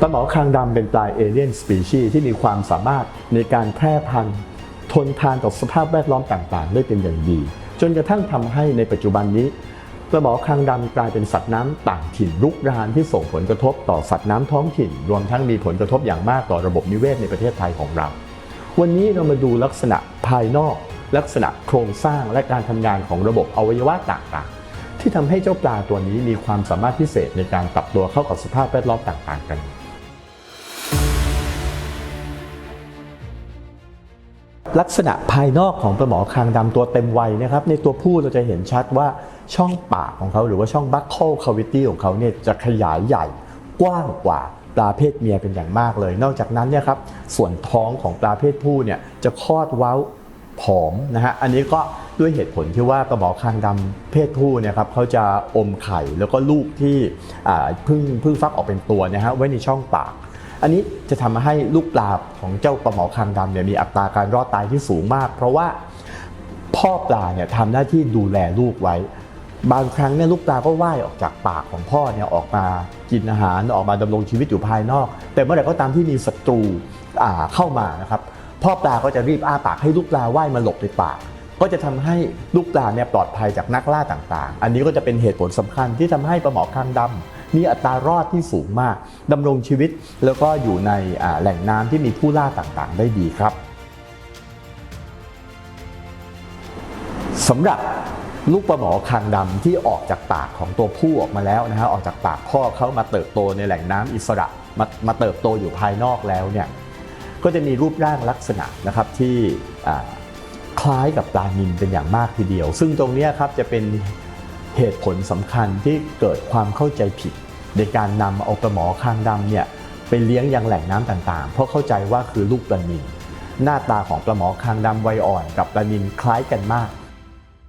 ปลาหมอคางดำเป็นปลาเอเลียนสปีชีส์ที่มีความสามารถในการแพร่พันธุ์ ทนทานต่อสภาพแวดล้อมต่างๆ ได้เป็นอย่างดี จนกระทั่งทำให้ในปัจจุบันนี้ปลาหมอคางดำกลายเป็นสัตว์น้ำต่างถิ่นรุกรานที่ส่งผลกระทบต่อสัตว์น้ำท้องถิ่น รวมทั้งมีผลกระทบอย่างมากต่อระบบนิเวศในประเทศไทยของเรา วันนี้เรามาดูลักษณะภายนอก ลักษณะโครงสร้างและการทำงานของระบบอวัยวะต่างๆ ที่ทำให้เจ้าปลาตัวนี้มีความสามารถพิเศษในการปรับตัวเข้ากับสภาพแวดล้อมต่างๆ กัน ลักษณะภายนอกของปลาหมอคางดำตัวเต็มวัยนะครับ ในตัวผู้เราจะเห็นชัดว่าช่องปากของเขาหรือว่าช่องบัคเคิลคาวิตี้ของเขาเนี่ยจะขยายใหญ่กว้างกว่าปลาเพศเมียเป็นอย่างมากเลย นอกจากนั้นเนี่ยครับส่วนท้องของปลาเพศผู้เนี่ยจะคลอดเว้าผอมนะฮะอันนี้ก็ด้วยเหตุผลที่ว่าปลาหมอคางดำเพศผู้เนี่ยครับเขาจะอมไข่แล้วก็ลูกที่เพิ่งเพิ่งฟักออกเป็นตัวนะฮะไว้ในช่องปาก อันนี้จะทำให้ลูกปลาของเจ้าปลาหมอคางดำเนี่ยมีอัตราการรอดตายที่สูงมาก เพราะว่าพ่อปลาเนี่ยทำหน้าที่ดูแลลูกไว้ บางครั้งเนี่ยลูกปลาก็ว่ายออกจากปากของพ่อเนี่ยออกมากินอาหารออกมาดำรงชีวิตอยู่ภายนอก แต่เมื่อไหร่ก็ตามที่มีศัตรูเข้ามานะครับพ่อปลาก็จะรีบอ้าปากให้ลูกปลาว่ายมาหลบในปากก็จะทำให้ลูกปลาเนี่ยปลอดภัยจากนักล่าต่างๆ อันนี้ก็จะเป็นเหตุผลสำคัญที่ทำให้ปลาหมอคางดำ มีอัตรารอดที่สูงมากดำรงชีวิต แล้วก็อยู่ในแหล่งน้ำที่มีผู้ล่าต่างๆ ได้ดีครับสำหรับลูกปลาหมอคางดำที่ออกจากปากของตัวผู้ออกมาแล้วนะฮะออกจากปากพ่อเขามาเติบโตในแหล่งน้ำอิสระมามาเติบโตอยู่ภายนอกแล้วเนี่ยก็จะมีรูปร่างลักษณะนะครับที่คล้ายกับปลานิลเป็นอย่างมากทีเดียว ซึ่งตรงนี้ครับจะเป็น เหตุผลสำคัญที่เกิดความเข้าใจผิด ในการนำเอาปลาหมอคางดำเนี่ยไปเลี้ยงยังแหล่งน้ำต่างๆ เพราะเข้าใจว่าคือลูกปลานิลหน้าตาของปลาหมอคางดำวัยอ่อนกับปลานิลคล้ายกันมาก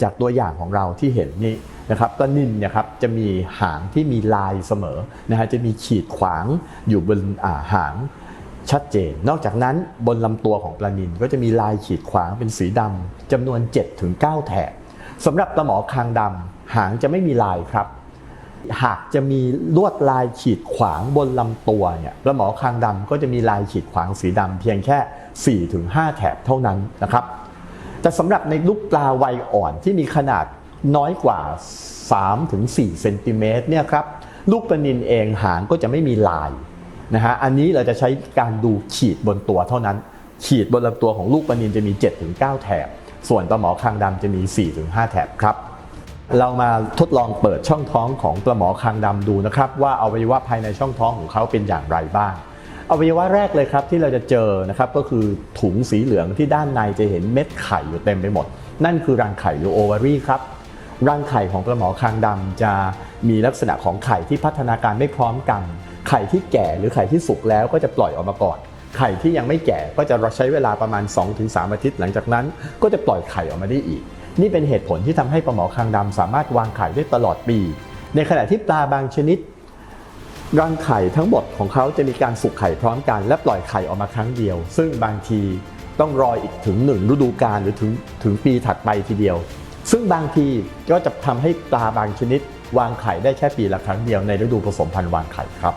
จากตัวอย่างของเราที่เห็นนี่นะครับปลานิลเนี่ยครับจะมีหางที่มีลายเสมอนะฮะจะมีขีดขวางอยู่บนาหางชัดเจน นอกจากนั้นบนลำตัวของปลานิลก็จะมีลายขีดขวางเป็นสีดำจำนวน 7-9 แถบสำหรับปลาหมอคางดำ หางจะไม่มีลายครับ หากจะมีลวดลายขีดขวางบนลำตัวเนี่ยปลาหมอคางดำก็จะมีลายขีดขวางสีดำเพียงแค่ 4-5 แถบเท่านั้นนะครับ แต่สำหรับในลูกปลาวัยอ่อนที่มีขนาดน้อยกว่า 3-4 เซนติเมตรเนี่ยครับลูกปลานินเองหางก็จะไม่มีลายนะฮะอันนี้เราจะใช้การดูขีดบนตัวเท่านั้น ขีดบนลำตัวของลูกปลานินจะมี 7-9 แถบ ส่วนปลาหมอคางดำจะมี 4-5 แถบครับ เรามาทดลองเปิดช่องท้องของปลาหมอคางดำดูนะครับว่าอวัยวะภายในช่องท้องของเขาเป็นอย่างไรบ้างอวัยวะแรกเลยครับที่เราจะเจอนะครับก็คือถุงสีเหลืองที่ด้านในจะเห็นเม็ดไข่อยู่เต็มไปหมด นั่นคือรังไข่หรือโอวารีครับรังไข่ของปลาหมอคางดำจะมีลักษณะของไข่ที่พัฒนาการไม่พร้อมกัน ไข่ที่แก่หรือไข่ที่สุกแล้วก็จะปล่อยออกมาก่อนไข่ที่ยังไม่แก่ก็จะใช้เวลาประมาณ 2-3 อาทิตย์หลังจากนั้น ก็จะปล่อยไข่ออกมาได้อีก นี่เป็นเหตุผลที่ทำให้ปลาหมอคางดำสามารถวางไข่ได้ตลอดปี ในขณะที่ปลาบางชนิดรังไข่ทั้งหมดของเขาจะมีการสุกไข่พร้อมกัน และปล่อยไข่ออกมาครั้งเดียว ซึ่งบางทีต้องรออีกถึงหนึ่งฤดูกาลหรือถึงถึงปีถัดไปทีเดียว ซึ่งบางทีก็จะทำให้ปลาบางชนิด วางไข่ได้แค่ปีละครั้งเดียวในฤดูผสมพันธุ์วางไข่ครับ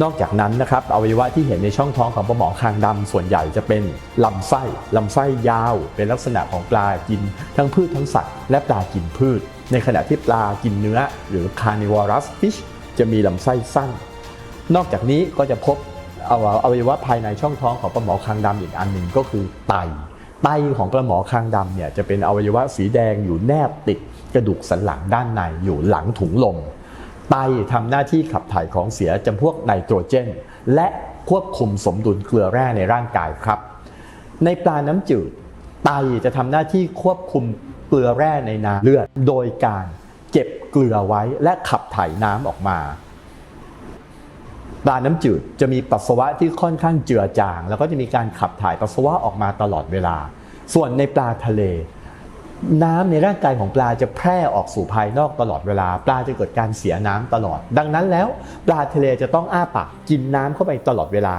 นอกจากนั้นนะครับอวัยวะที่เห็นในช่องท้องของปลาหมอคางดำส่วนใหญ่จะเป็นลำไส้ลำไส้ยาว เป็นลักษณะของปลากิน ทั้งพืชทั้งสัตว์ และปลากินพืช ในขณะที่ปลากินเนื้อ หรือ carnivorous fish จะมีลำไส้สั้น นอกจากนี้ก็จะพบอวัอวัยวะภายในช่องท้องของปลาหมอคางดำอีกอันหนึ่งก็คือไตไตของปลาหมอคางดำเนี่ยจะเป็นอวัยวะสีแดงอยู่แนบติดกระดูกสันหลังด้านในอยู่หลังถุงลม ไตทำหน้าที่ขับถ่ายของเสียจำพวกไนโตรเจน และควบคุมสมดุลเกลือแร่ในร่างกายครับ ในปลาน้ำจืด ไตจะทำหน้าที่ควบคุมเกลือแร่ในน้ำเลือด โดยการเก็บเกลือไว้และขับถ่ายน้ำออกมาปลาน้ำจืดจะมีปัสสาวะที่ค่อนข้างเจือจาง แล้วก็จะมีการขับถ่ายปัสสาวะออกมาตลอดเวลา ส่วนในปลาทะเล น้ำในร่างกายของปลาจะแพร่ออกสู่ภายนอกตลอดเวลา ปลาจะเกิดการเสียน้ำตลอด ดังนั้นแล้วปลาทะเลจะต้องอ้าปากกินน้ำเข้าไปตลอดเวลา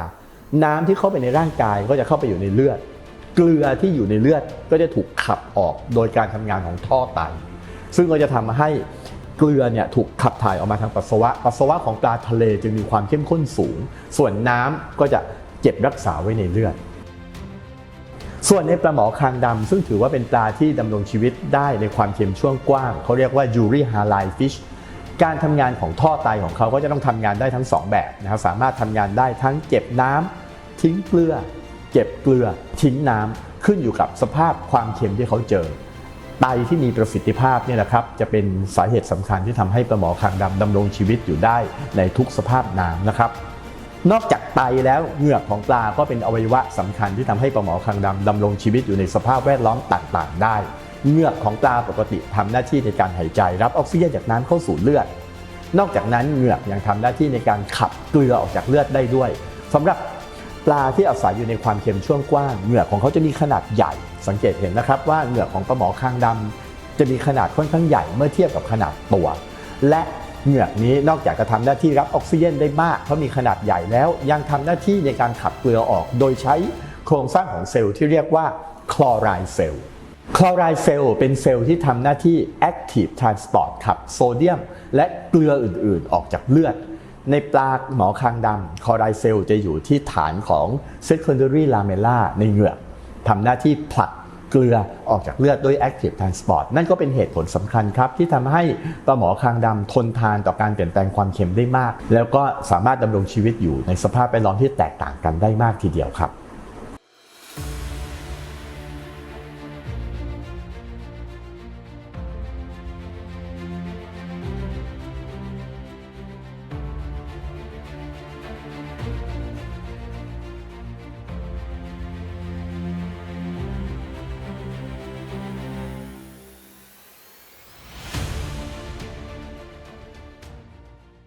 น้ำที่เข้าไปในร่างกายก็จะเข้าไปอยู่ในเลือด เกลือที่อยู่ในเลือดก็จะถูกขับออกโดยการทำงานของท่อไตซึ่งก็จะทำให้เกลือเนี่ยถูกขับถ่ายออกมาทางปัสสาวะ ปัสสาวะของปลาทะเลจึงมีความเข้มข้นสูง ส่วนน้ำก็จะเก็บรักษาไว้ในเลือด ส่วนในปลาหมอคางดำซึ่งถือว่าเป็นปลาที่ดำรงชีวิตได้ในความเค็มช่วงกว้าง เขาเรียกว่า u r i h a l i fish การทำงานของท่อไตของเขาก็จะต้องทำงานได้ทั้งสองแบบนะครับสามารถทำงานได้ทั้งเก็บน้ำทิ้งเกลือ เก็บเกลือ ทิ้งน้ำขึ้นอยู่กับสภาพความเค็มที่เขาเจอ ไตที่มีประสิทธิภาพเนี่ยแหละครับจะเป็นสาเหตุสำคัญที่ทำให้ปลาหมอคางดำดำรงชีวิตอยู่ได้ในทุกสภาพน้ำนะครับ นอกจากไตแล้วเหงือกของปลาก็เป็นอวัยวะสำคัญที่ทำให้ปลาหมอคางดำดำรงชีวิตอยู่ในสภาพแวดล้อมต่างๆ ได้ เหงือกของปลาปกติทำหน้าที่ในการหายใจ รับออกซิเจนจากน้ำเข้าสู่เลือด นอกจากนั้นเหงือกยังทำหน้าที่ในการขับเกลือออกจากเลือดได้ด้วยสำหรับปลาที่อาศัยอยู่ในความเค็มช่วงกว้างเหงือกของเขาจะมีขนาดใหญ่ สังเกตเห็นนะครับว่าเหงือกของปลาหมอคางดำจะมีขนาดค่อนข้างใหญ่เมื่อเทียบกับขนาดตัว และ เหงือกนี้นอกจากจะทำหน้าที่รับออกซิเจนได้มาก เพราะมีขนาดใหญ่แล้ว ยังทำหน้าที่ในการขับเกลือออก โดยใช้โครงสร้างของเซลล์ที่เรียกว่าคลอไรด์เซลล์คลอไรด์เซลล์เป็นเซลล์ที่ทำหน้าที่ active transport ขับโซเดียม และเกลืออื่นๆ ออกจากเลือด ในปลาหมอคางดำคลอไรด์เซลล์จะอยู่ที่ฐานของ secondary lamella ในเหงือกทำหน้าที่ผลัก เกลือออกจากเลือดด้วย active transport นั่นก็เป็นเหตุผลสำคัญครับ ที่ทำให้ปลาหมอคางดำทนทานต่อการเปลี่ยนแปลงความเค็มได้มาก แล้วก็สามารถดำรงชีวิตอยู่ในสภาพแวดล้อมที่แตกต่างกันได้มากทีเดียวครับ